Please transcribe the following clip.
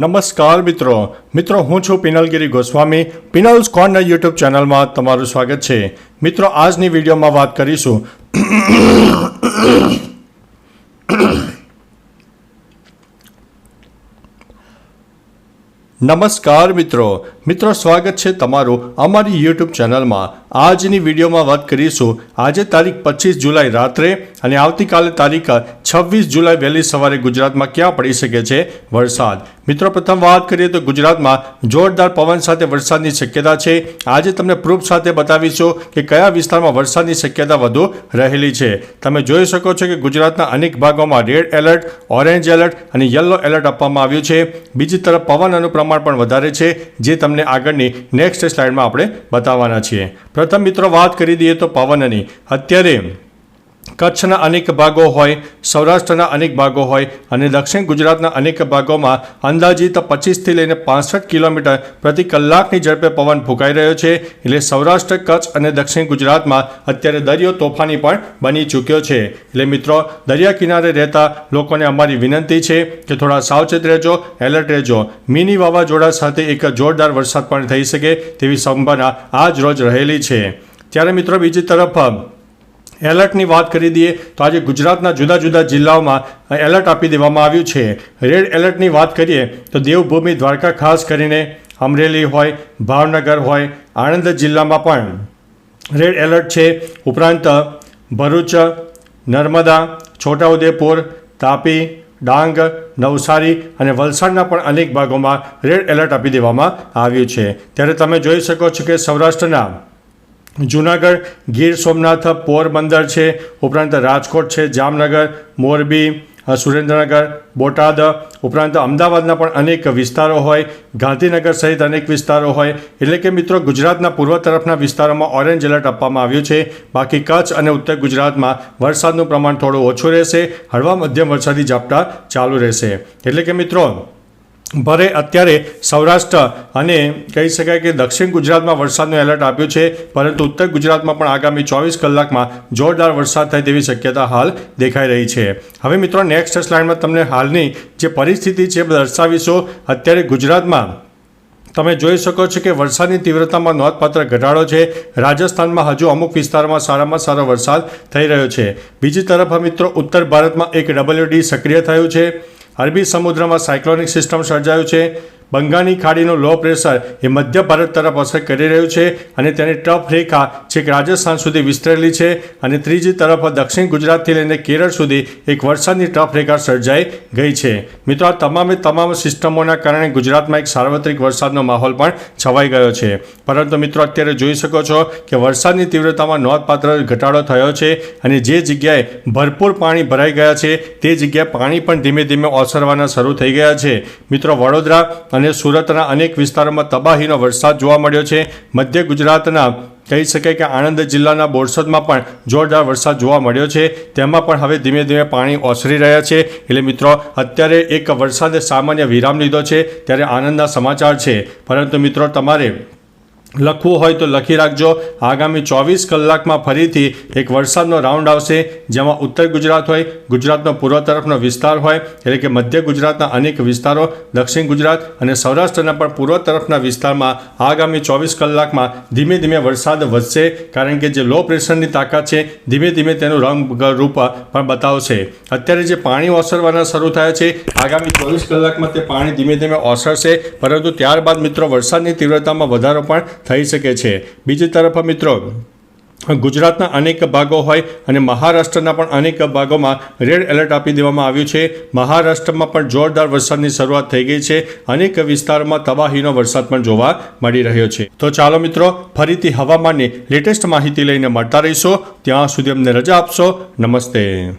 નમસ્કાર મિત્રો. મિત્રો, હું છું પિનલગીરી ગોસ્વામી. પિનલ્સ કોર્નર યુટ્યુબ ચેનલમાં તમારું સ્વાગત છે. મિત્રો, આજની વિડીયોમાં વાત કરીશું. નમસ્કાર મિત્રો. મિત્રો, સ્વાગત છે તમારું અમારી યુટ્યુબ ચેનલમાં. આજની વિડીયોમાં વાત કરીશું. આજે તારીખ પચીસ જુલાઈ રાત્રે અને આવતીકાલે તારીખ છવ્વીસ જુલાઈ વહેલી સવારે ગુજરાતમાં ક્યાં પડી શકે છે? વરસાદ. મિત્રો, પ્રથમ વાત કરીએ તો ગુજરાતમાં જોરદાર પવન સાથે વરસાદની શક્યતા છે. આજે તમને પ્રૂફ સાથે બતાવીશું કે કયા વિસ્તારમાં વરસાદની શક્યતા વધુ રહેલી છે. તમે જોઈ શકો છો કે ગુજરાતના અનેક ભાગોમાં રેડ એલર્ટ, ઓરેન્જ એલર્ટ અને યલો એલર્ટ આપવામાં આવ્યું છે. બીજી તરફ પવનનું પ્રમાણ પણ વધારે છે, જે તમને આગળની નેક્સ્ટ સ્લાઇડમાં આપણે બતાવવાના છીએ. પ્રથમ મિત્રો વાત કરી દઈએ તો પવનની. અત્યારે કચ્છના અનેક ભાગો હોય, સૌરાષ્ટ્રના અનેક ભાગો હોય અને દક્ષિણ ગુજરાતના અનેક ભાગોમાં અંદાજિત પચીસથી લઈને પાસઠ કિલોમીટર પ્રતિ કલાકની ઝડપે પવન ફૂંકાઈ રહ્યો છે. એટલે સૌરાષ્ટ્ર, કચ્છ અને દક્ષિણ ગુજરાતમાં અત્યારે દરિયો તોફાની પણ બની ચૂક્યો છે. એટલે મિત્રો, દરિયા કિનારે રહેતા લોકોને અમારી વિનંતી છે કે થોડા સાવચેત રહેજો, એલર્ટ રહેજો. મિની વાવાઝોડા સાથે એક જોરદાર વરસાદ પણ થઈ શકે તેવી સંભાવના આજ રોજ રહેલી છે. ત્યારે મિત્રો, બીજી તરફ એલર્ટની વાત કરી દઈએ તો આજે ગુજરાતના જુદા જુદા જિલ્લાઓમાં એલર્ટ આપી દેવામાં આવ્યું છે. રેડ એલર્ટની વાત કરીએ તો દેવભૂમિ, દ્વારકા ખાસ કરીને અમરેલી હોય, ભાવનગર હોય, આણંદ જિલ્લામાં પણ રેડ એલર્ટ છે. ઉપરાંત, ભરૂચ, નર્મદા, છોટાઉદેપુર, તાપી, ડાંગ, નવસારી અને વલસાડના પણ અનેક ભાગોમાં રેડ એલર્ટ આપી દેવામાં આવ્યું છે. ત્યારે તમે જોઈ શકો છો કે સૌરાષ્ટ્રના જુનાગઢ ગીર સોમનાથ પોરબંદર છે, ઉપરાંત રાજકોટ છે, જામનગર, મોરબી સુરેન્દ્રનગર, બોટાદ, ઉપરાંત અમદાવાદના પણ અનેક વિસ્તારો હોય, ગાંધીનગર સહિત અનેક વિસ્તારો હોય. એટલે કે મિત્રો, ગુજરાતના પૂર્વ તરફના વિસ્તારોમાં ઓરેન્જ એલર્ટ આપવામાં આવ્યું છે. બાકી કચ્છ અને ઉત્તર ગુજરાતમાં વરસાદનું પ્રમાણ થોડું ઓછું રહેશે. હળવા મધ્યમ વરસાદી ઝાપટા ચાલુ રહેશે. એટલે કે મિત્રો ભલે અત્યારે સૌરાષ્ટ્ર અને કહી શકાય કે દક્ષિણ ગુજરાતમાં વરસાદનું એલર્ટ આપ્યું છે, પરંતુ ઉત્તર ગુજરાતમાં પણ આગામી ચોવીસ કલાકમાં જોરદાર વરસાદ થાય તેવી શક્યતા હાલ દેખાઈ રહી છે. હવે મિત્રો નેક્સ્ટ સ્લાઇડમાં તમને હાલની જે પરિસ્થિતિ છે દર્શાવીશું. અત્યારે ગુજરાતમાં તમે જોઈ શકો છો કે વરસાદની તીવ્રતામાં નોંધપાત્ર ઘટાડો છે. રાજસ્થાનમાં હજુ અમુક વિસ્તારોમાં સારામાં સારો વરસાદ થઈ રહ્યો છે. બીજી તરફ મિત્રો, ઉત્તર ભારતમાં એક ડબલ્યુડી સક્રિય થયું છે. અરબી સમુદ્રમાં સાયક્લોનિક સિસ્ટમ સર્જાયું છે. બંગાળની ખાડીનું લો પ્રેશર એ મધ્ય ભારત તરફ અસર કરી રહ્યું છે અને તેની ટફ રેખા છેક રાજસ્થાન સુધી વિસ્તરેલી છે અને ત્રીજી તરફ દક્ષિણ ગુજરાતથી લઈને કેરળ સુધી એક વરસાદની ટફ રેખા સર્જાઈ ગઈ છે. મિત્રો, આ તમામે તમામ સિસ્ટમોના કારણે ગુજરાતમાં એક સાર્વત્રિક વરસાદનો માહોલ પણ છવાઈ ગયો છે. પરંતુ મિત્રો, અત્યારે જોઈ શકો છો કે વરસાદની તીવ્રતામાં નોંધપાત્ર ઘટાડો થયો છે અને જે જગ્યાએ ભરપૂર પાણી ભરાઈ ગયા છે, તે જગ્યાએ પાણી પણ ધીમે ધીમે ઓસરવાના શરૂ થઈ ગયા છે. મિત્રો, વડોદરા અને સુરતના અનેક વિસ્તારોમાં તબાહીનો વરસાદ જોવા મળ્યો છે. મધ્ય ગુજરાતના કહી શકાય કે આણંદ જિલ્લાના બોરસદમાં પણ જોરદાર વરસાદ જોવા મળ્યો છે. તેમાં પણ હવે ધીમે ધીમે પાણી ઓસરી રહ્યા છે. એટલે મિત્રો, અત્યારે એક વરસાદે સામાન્ય વિરામ લીધો છે. ત્યારે આનંદના સમાચાર છે. પરંતુ મિત્રો, તમારે લખવું હોય તો લખી રાખજો. આગામી ચોવીસ કલાકમાં ફરીથી એક વરસાદનો રાઉન્ડ આવશે, જેમાં ઉત્તર ગુજરાત હોય, ગુજરાતનો પૂર્વ તરફનો વિસ્તાર હોય, એટલે કે મધ્ય ગુજરાતના અનેક વિસ્તારો, દક્ષિણ ગુજરાત અને સૌરાષ્ટ્રના પણ પૂર્વ તરફના વિસ્તારમાં આગામી ચોવીસ કલાકમાં ધીમે ધીમે વરસાદ વધશે, કારણ કે જે લો પ્રેશરની તાકાત છે, ધીમે ધીમે તેનું રંગ રૂપ પણ બતાવશે. અત્યારે જે પાણી ઓસરવાના શરૂ થયા છે, આગામી ચોવીસ કલાકમાં તે પાણી ધીમે ધીમે ઓસરશે, પરંતુ ત્યારબાદ મિત્રો વરસાદની તીવ્રતામાં વધારો પણ થઈ શકે છે. બીજી તરફ મિત્રો, ગુજરાતના અનેક ભાગો હોય અને મહારાષ્ટ્રના પણ અનેક ભાગોમાં રેડ એલર્ટ આપી દેવામાં આવ્યું છે. મહારાષ્ટ્રમાં પણ જોરદાર વરસાદની શરૂઆત થઈ ગઈ છે. અનેક વિસ્તારોમાં તબાહીનો વરસાદ પણ જોવા મળી રહ્યો છે. તો ચાલો મિત્રો, ફરીથી હવામાનની લેટેસ્ટ માહિતી લઈને મળતા રહીશો. ત્યાં સુધી અમને રજા આપશો. નમસ્તે.